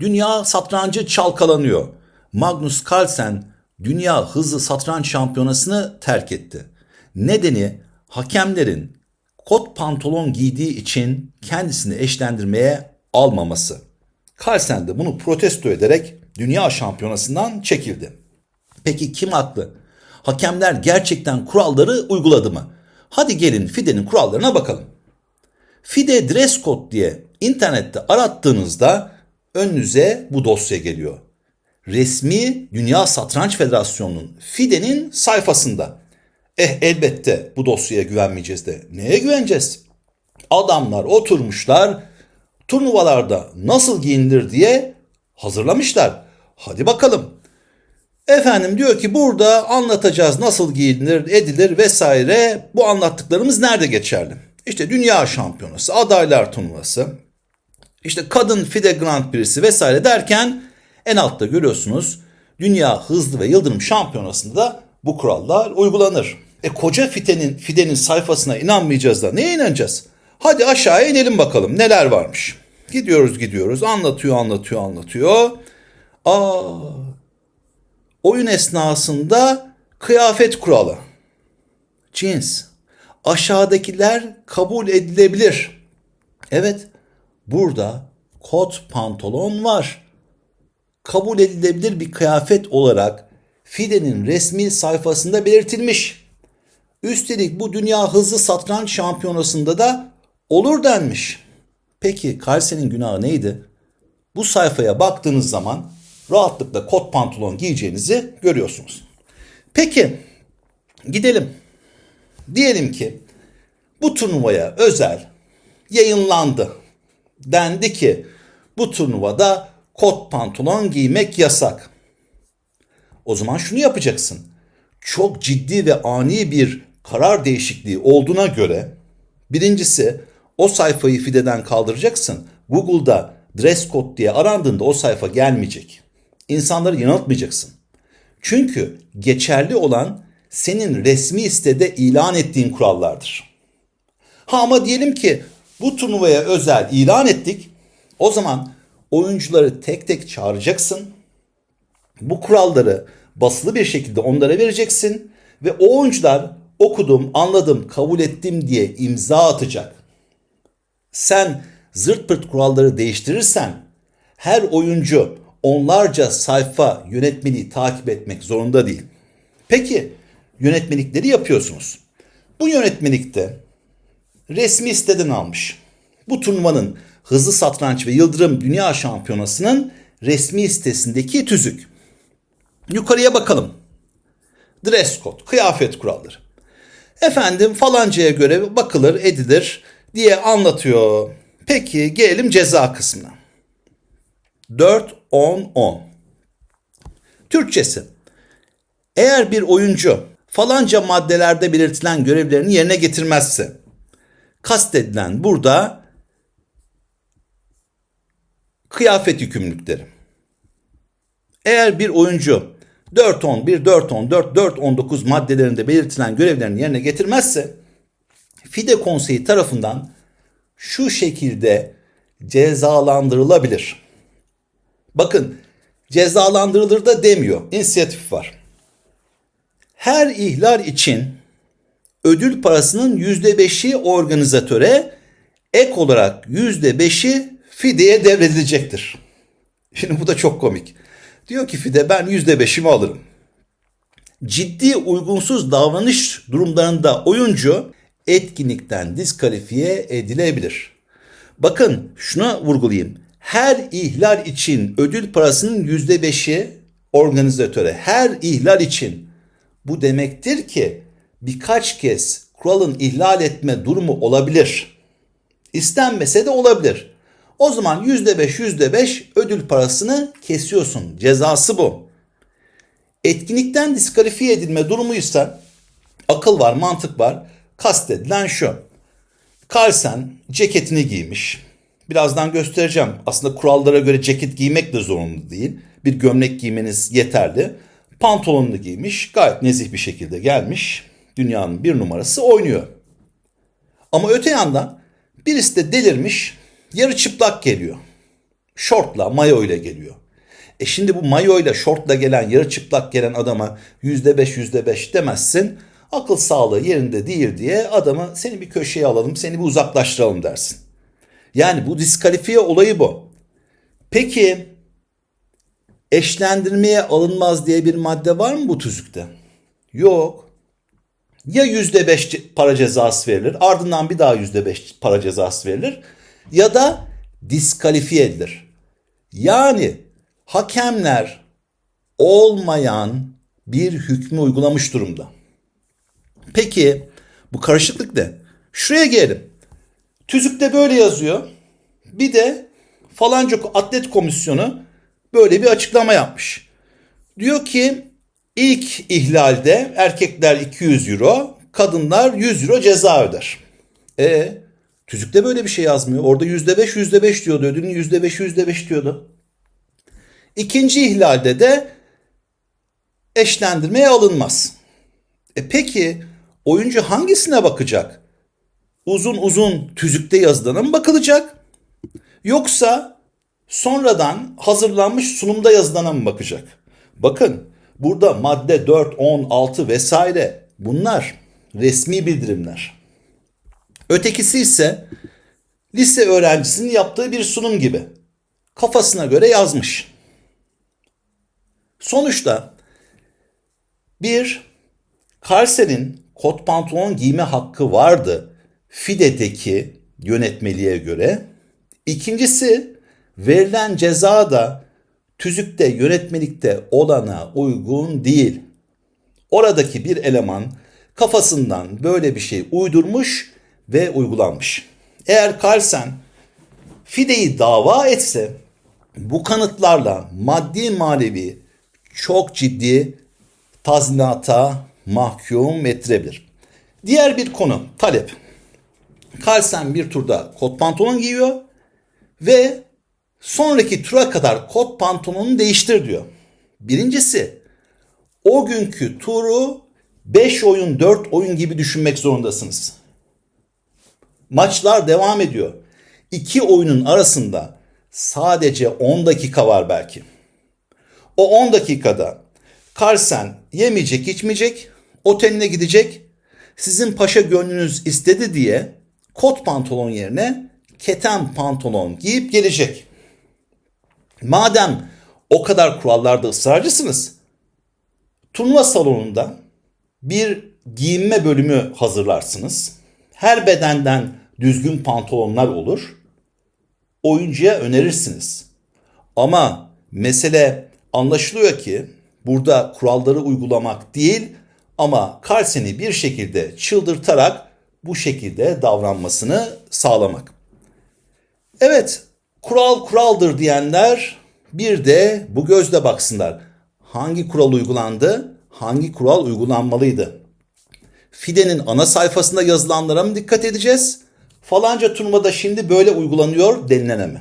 Dünya satrancı çalkalanıyor. Magnus Carlsen dünya hızlı satranç şampiyonasını terk etti. Nedeni hakemlerin kot pantolon giydiği için kendisini eşlendirmeye almaması. Carlsen de bunu protesto ederek dünya şampiyonasından çekildi. Peki kim haklı? Hakemler gerçekten kuralları uyguladı mı? Hadi gelin FIDE'nin kurallarına bakalım. FIDE Dress Code diye internette arattığınızda önünüze bu dosya geliyor. Resmi Dünya Satranç Federasyonu'nun FIDE'nin sayfasında. Eh elbette bu dosyaya güvenmeyeceğiz de. Neye güveneceğiz? Adamlar oturmuşlar turnuvalarda nasıl giyinilir diye hazırlamışlar. Hadi bakalım. Efendim diyor ki burada anlatacağız nasıl giyinilir, edilir vesaire. Bu anlattıklarımız nerede geçerli? İşte dünya şampiyonası, adaylar turnuvası, işte kadın FIDE Grand Prix'si vesaire derken en altta görüyorsunuz dünya hızlı ve yıldırım şampiyonasında da bu kurallar uygulanır. E koca FIDE'nin FIDE'nin sayfasına inanmayacağız da neye inanacağız? Hadi aşağıya inelim bakalım neler varmış. Gidiyoruz gidiyoruz anlatıyor anlatıyor anlatıyor. Aa oyun esnasında kıyafet kuralı. Cins. Aşağıdakiler kabul edilebilir. Evet, burada kot pantolon var. Kabul edilebilir bir kıyafet olarak FIDE'nin resmi sayfasında belirtilmiş. Üstelik bu dünya hızlı satranç şampiyonasında da olur denmiş. Peki Carlsen'in günahı neydi? Bu sayfaya baktığınız zaman rahatlıkla kot pantolon giyeceğinizi görüyorsunuz. Peki gidelim. Diyelim ki bu turnuvaya özel yayınlandı. Dendi ki bu turnuvada kot pantolon giymek yasak. O zaman şunu yapacaksın. Çok ciddi ve ani bir karar değişikliği olduğuna göre birincisi o sayfayı FIDE'den kaldıracaksın. Google'da dress code diye arandığında o sayfa gelmeyecek. İnsanları yanıltmayacaksın. Çünkü geçerli olan senin resmi sitede ilan ettiğin kurallardır. Ha ama diyelim ki bu turnuvaya özel ilan ettik. O zaman oyuncuları tek tek çağıracaksın. Bu kuralları basılı bir şekilde onlara vereceksin ve o oyuncular okudum, anladım, kabul ettim diye imza atacak. Sen zırt pırt kuralları değiştirirsen her oyuncu onlarca sayfa yönetmeliği takip etmek zorunda değil. Peki yönetmelikleri yapıyorsunuz. Bu yönetmelikte resmi siteden almış. Bu turnuvanın hızlı satranç ve yıldırım dünya şampiyonasının resmi sitesindeki tüzük. Yukarıya bakalım. Dress code, kıyafet kuralları. Efendim falancaya göre bakılır, edilir diye anlatıyor. Peki gelelim ceza kısmına. 4 10 10. Türkçesi. Eğer bir oyuncu falanca maddelerde belirtilen görevlerini yerine getirmezse kastedilen burada kıyafet yükümlülükleri. Eğer bir oyuncu 4-11, 4-14, 4-19 maddelerinde belirtilen görevlerini yerine getirmezse FIDE konseyi tarafından şu şekilde cezalandırılabilir. Bakın cezalandırılır da demiyor. İnisiyatif var. Her ihlal için ödül parasının %5'i organizatöre ek olarak %5'i FIDE'ye devredilecektir. Şimdi bu da çok komik. Diyor ki FIDE ben %5'imi alırım. Ciddi uygunsuz davranış durumlarında oyuncu etkinlikten diskalifiye edilebilir. Bakın şuna vurgulayayım. Her ihlal için ödül parasının %5'i organizatöre. Her ihlal için. Bu demektir ki birkaç kez kuralın ihlal etme durumu olabilir. İstenmese de olabilir. O zaman %5 %5 ödül parasını kesiyorsun. Cezası bu. Etkinlikten diskalifiye edilme durumuysa akıl var, mantık var. Kastedilen şu. Carlsen ceketini giymiş. Birazdan göstereceğim. Aslında kurallara göre ceket giymek de zorunlu değil. Bir gömlek giymeniz yeterli. Pantolonunu giymiş. Gayet nezih bir şekilde gelmiş. Dünyanın bir numarası oynuyor. Ama öte yandan birisi de delirmiş. Yarı çıplak geliyor. Şortla, mayo ile geliyor. E şimdi bu mayo ile şortla gelen, yarı çıplak gelen adama yüzde beş, yüzde beş demezsin. Akıl sağlığı yerinde değil diye adamı seni bir köşeye alalım, seni bir uzaklaştıralım dersin. Yani bu diskalifiye olayı bu. Peki eşlendirmeye alınmaz diye bir madde var mı bu tüzükte? Yok. Ya yüzde beş para cezası verilir ardından bir daha yüzde beş para cezası verilir ya da diskalifiye edilir. Yani hakemler olmayan bir hükmü uygulamış durumda. Peki bu karışıklık ne? Şuraya gelelim. Tüzükte böyle yazıyor. Bir de falanca atlet komisyonu böyle bir açıklama yapmış. Diyor ki ilk ihlalde erkekler 200 euro, kadınlar 100 euro ceza öder. E tüzükte böyle bir şey yazmıyor. Orada %5 %5 diyordu. Ödülün %5'i %5 diyordu. İkinci ihlalde de eşlendirmeye alınmaz. E peki oyuncu hangisine bakacak? Uzun uzun tüzükte yazılana mı bakılacak? Yoksa sonradan hazırlanmış sunumda yazılana mı bakacak? Bakın burada madde 4, 10, 6 vesaire bunlar resmi bildirimler. Ötekisi ise lise öğrencisinin yaptığı bir sunum gibi. Kafasına göre yazmış. Sonuçta bir Karsel'in kot pantolon giyme hakkı vardı FİDE'deki yönetmeliğe göre. İkincisi verilen ceza da tüzükte yönetmelikte olana uygun değil. Oradaki bir eleman kafasından böyle bir şey uydurmuş ve uygulanmış. Eğer Carlsen Fide'yi dava etse bu kanıtlarla maddi manevi çok ciddi tazminata mahkum ettirebilir. Diğer bir konu talep. Carlsen bir turda kot pantolon giyiyor ve sonraki tura kadar kot pantolonunu değiştir diyor. Birincisi o günkü turu 5 oyun 4 oyun gibi düşünmek zorundasınız. Maçlar devam ediyor. İki oyunun arasında sadece 10 dakika var belki. O 10 dakikada Carlsen yemeyecek içmeyecek, oteline gidecek. Sizin paşa gönlünüz istedi diye kot pantolon yerine keten pantolon giyip gelecek. Madem o kadar kurallarda ısrarcısınız, turnuva salonunda bir giyinme bölümü hazırlarsınız. Her bedenden düzgün pantolonlar olur. Oyuncuya önerirsiniz. Ama mesele anlaşılıyor ki burada kuralları uygulamak değil ama Carlsen'i bir şekilde çıldırtarak bu şekilde davranmasını sağlamak. Evet, kural kuraldır diyenler bir de bu gözle baksınlar. Hangi kural uygulandı? Hangi kural uygulanmalıydı? Fide'nin ana sayfasında yazılanlara mı dikkat edeceğiz? Falanca turnuvada şimdi böyle uygulanıyor denilene mi?